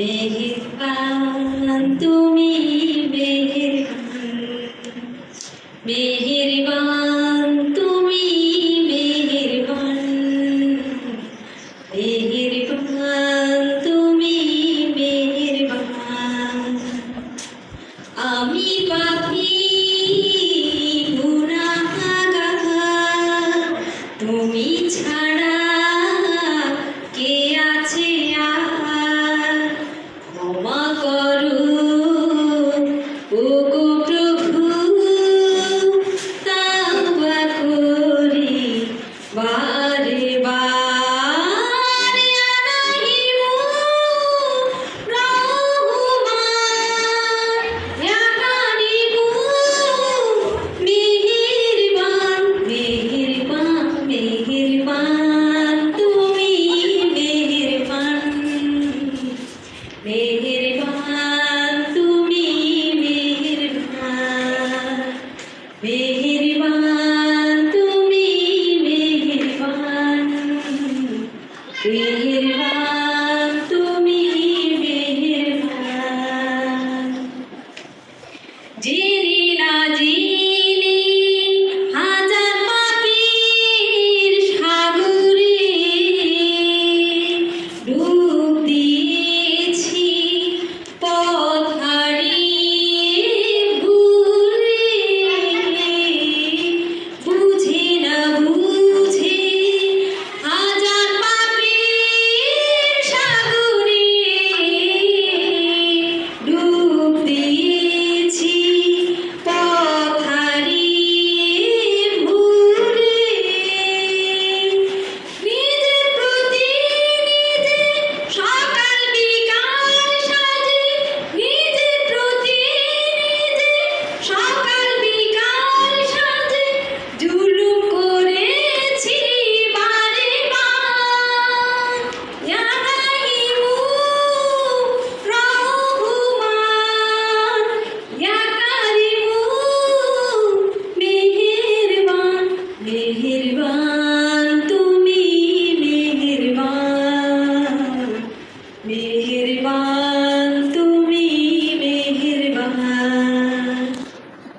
বেহের পান তুমি বেহের পান বেহের বান তুমি মেহেরবান মেহেরবান